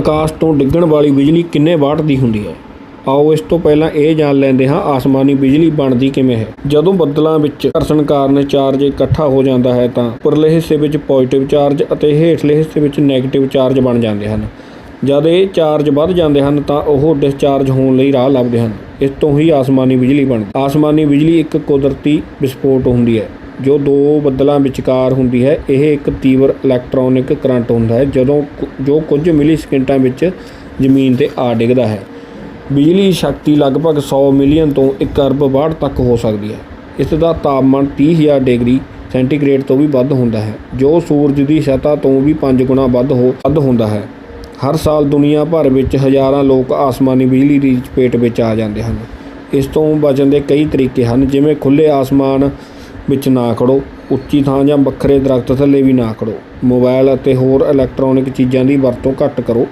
ਆਕਾਸ਼ ਤੋਂ ਡਿੱਗਣ ਵਾਲੀ ਬਿਜਲੀ ਕਿੰਨੇ ਵਾਟ ਦੀ ਹੁੰਦੀ ਹੈ? ਆਓ ਇਸ ਤੋਂ ਪਹਿਲਾਂ ਇਹ ਜਾਣ ਲੈਂਦੇ ਹਾਂ ਆਸਮਾਨੀ ਬਿਜਲੀ ਬਣਦੀ ਕਿਵੇਂ ਹੈ। ਜਦੋਂ ਬੱਦਲਾਂ ਵਿੱਚ ਘਰਸਣ ਕਾਰਨ ਚਾਰਜ ਇਕੱਠਾ ਹੋ ਜਾਂਦਾ ਹੈ ਤਾਂ ਉੱਪਰਲੇ ਹਿੱਸੇ ਵਿੱਚ ਪੋਜ਼ਿਟਿਵ ਚਾਰਜ ਅਤੇ ਹੇਠਲੇ ਹਿੱਸੇ ਵਿੱਚ ਨੈਗੇਟਿਵ ਚਾਰਜ ਬਣ ਜਾਂਦੇ ਹਨ। ਜਦ ਇਹ ਚਾਰਜ ਵੱਧ ਜਾਂਦੇ ਹਨ ਤਾਂ ਉਹ ਡਿਸਚਾਰਜ ਹੋਣ ਲਈ ਰਾਹ ਲੱਭਦੇ ਹਨ। ਇਸ ਤੋਂ ਹੀ ਆਸਮਾਨੀ ਬਿਜਲੀ ਬਣਦੀ ਆਸਮਾਨੀ ਬਿਜਲੀ ਇੱਕ ਕੁਦਰਤੀ ਵਿਸਫੋਟ ਹੁੰਦੀ ਹੈ। ਜੋ ਦੋ ਬੱਦਲਾਂ ਵਿਚਕਾਰ ਹੁੰਦੀ ਹੈ, ਇਹ ਇੱਕ ਤੀਵਰ ਇਲੈਕਟ੍ਰੋਨਿਕ ਕਰੰਟ ਹੁੰਦਾ ਹੈ, ਜਦੋਂ ਕੁ- ਜੋ ਕੁਝ ਮਿਲੀ ਸਕਿੰਟਾਂ ਵਿੱਚ ਜ਼ਮੀਨ ਤੇ ਆ ਡਿੱਗਦਾ ਹੈ। ਬਿਜਲੀ ਸ਼ਕਤੀ ਲਗਭਗ 100 ਮਿਲੀਅਨ ਤੋਂ 1 ਅਰਬ ਵਾਟ ਤੱਕ ਹੋ ਸਕਦੀ ਹੈ। ਇਸ ਦਾ ਤਾਪਮਾਨ 30000 ਡਿਗਰੀ ਸੈਂਟੀਗ੍ਰੇਡ ਤੋਂ ਵੀ ਵੱਧ ਹੁੰਦਾ ਹੈ, ਜੋ ਸੂਰਜ ਦੀ ਸਤ੍ਹਾ ਤੋਂ ਵੀ 5 ਗੁਣਾ ਵੱਧ ਹੋ, ਵੱਧ ਹੁੰਦਾ ਹੈ। ਹਰ ਸਾਲ ਦੁਨੀਆ ਭਰ ਵਿੱਚ ਹਜ਼ਾਰਾਂ ਲੋਕ ਆਸਮਾਨੀ ਬਿਜਲੀ ਦੀ ਚਪੇਟ ਵਿੱਚ ਆ ਜਾਂਦੇ ਹਨ। ਇਸ ਤੋਂ ਬਚਣ ਦੇ ਕਈ ਤਰੀਕੇ ਹਨ, ਜਿਵੇਂ ਖੁੱਲੇ ਆਸਮਾਨ ਵਿੱਚ ਨਾ ਖੜੋ, ਉੱਚੀ ਥਾਂ ਜਾਂ ਵੱਖਰੇ ਦਰਖਤ ਥੱਲੇ ਵੀ ਨਾ ਖੜੋ। ਮੋਬਾਈਲ ਅਤੇ ਹੋਰ ਇਲੈਕਟ੍ਰੋਨਿਕ ਚੀਜ਼ਾਂ ਦੀ ਵਰਤੋਂ ਘੱਟ ਕਰੋ।